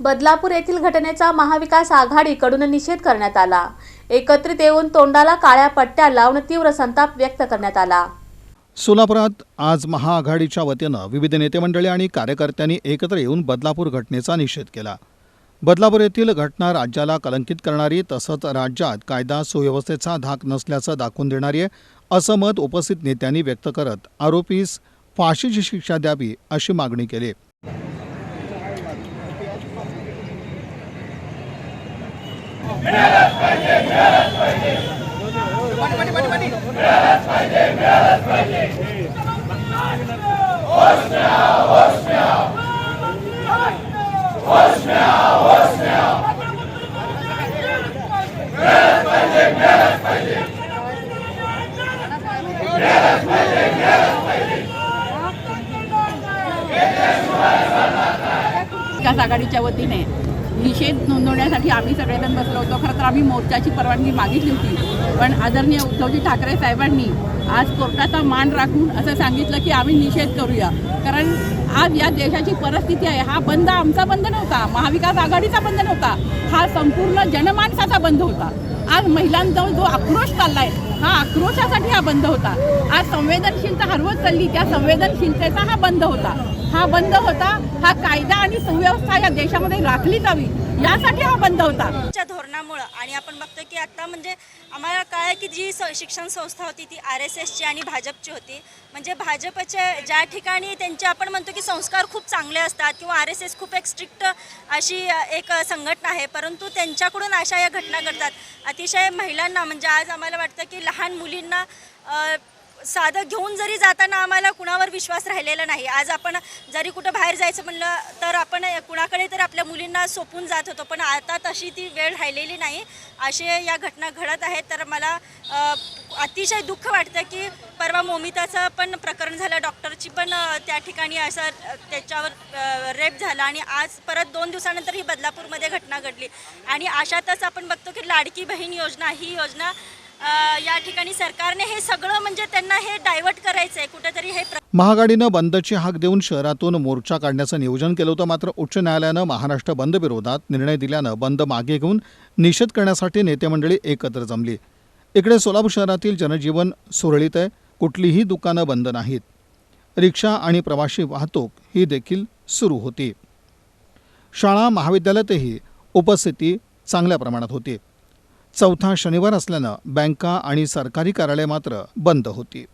बदलापूर येथील घटनेचा महाविकास आघाडीकडून निषेध करण्यात आला. एकत्रित येऊन तोंडाला काळ्या पट्ट्या लावून तीव्र संताप व्यक्त करण्यात आला. सोलापुरात आज महाआघाडीच्या वतीनं विविध नेतेमंडळी आणि कार्यकर्त्यांनी एकत्र येऊन बदलापूर घटनेचा निषेध केला. बदलापूर येथील घटना राज्याला कलंकित करणारी तसंच राज्यात कायदा सुव्यवस्थेचा धाक नसल्याचं दाखवून देणारी आहे असं मत उपस्थित नेत्यांनी व्यक्त करत आरोपीस फाशीची शिक्षा द्यावी अशी मागणी केली. आघाडीच्या वतीने निषेध नोंदवण्यासाठी आम्ही सगळेजण बसलो होतो. खरं तर आम्ही मोर्चाची परवानगी मागितली होती. पण आदरणीय उद्धवजी ठाकरे साहेबांनी आज कोर्टाचा मान राखून असं सांगितलं की आम्ही निषेध करूया. कारण आज या देशाची परिस्थिती आहे. हा बंद आमचा बंद नव्हता. महाविकास आघाडीचा बंद नव्हता. हा संपूर्ण जनमानसाचा बंद होता. आज महिलांजवळ जो आक्रोश चालला आहे हा आक्रोशासाठी हा बंद होता. आज संवेदनशीलता हरवत चालली त्या संवेदनशीलतेचा हा बंद होता. हा बंद होता हा कायदा आणि सुव्यवस्था या देशामध्ये राखली जावी. यासाठी हा बंद होता. धोरणामुळं आणि आपण बघतो की आता म्हणजे आम्हाला कळलं की जी स शिक्षण संस्था होती ती आर एस एसची आणि भाजपची होती. म्हणजे भाजपच्या ज्या ठिकाणी त्यांचे आपण म्हणतो की संस्कार खूप चांगले असतात किंवा आर एस एस खूप एक स्ट्रिक्ट अशी एक संघटना आहे परंतु त्यांच्याकडून अशा या घटना घडतात. अतिशय महिलांना म्हणजे आज आम्हाला वाटतं की लहान मुलींना साधं घेऊन जरी जाताना आम्हाला कुणावर विश्वास राहिलेला नाही. आज आपण जरी कुठं बाहेर जायचं म्हणलं तर आपण कुणाकडे तर आपल्या मुलींना सोपून जात होतो. पण आता तशी ती वेळ राहिलेली नाही. असे या घटना घडत आहेत. तर मला अतिशय दुःख वाटतं की परवा मोमिताचं पण प्रकरण झालं. डॉक्टरची पण त्या ठिकाणी असं त्याच्यावर रेप झाला. आणि आज परत दोन दिवसानंतर ही बदलापूरमध्ये घटना घडली. आणि अशातच आपण बघतो की लाडकी बहीण योजना ही योजना या ठिकाणी सरकारने हे सगळं म्हणजे त्यांना हे डायव्हर्ट करायचं आहे कुठेतरी हे महागाडीनं बंदची हाक देऊन शहरातून मोर्चा काढण्याचं नियोजन केलं होतं. मात्र उच्च न्यायालयानं महाराष्ट्र बंद विरोधात निर्णय दिल्यानं बंद मागे घेऊन निषेध करण्यासाठी नेते मंडळी एकत्र जमली. इकडे सोलापूर शहरातील जनजीवन सुरळीत आहे. कुठलीही दुकानं बंद नाहीत. रिक्षा आणि प्रवासी वाहतूक ही देखील सुरू होती. शाळा महाविद्यालयातही उपस्थिती चांगल्या प्रमाणात होती. चौथा शनिवार असल्यानं बँका आणि सरकारी कार्यालय मात्र बंद होती.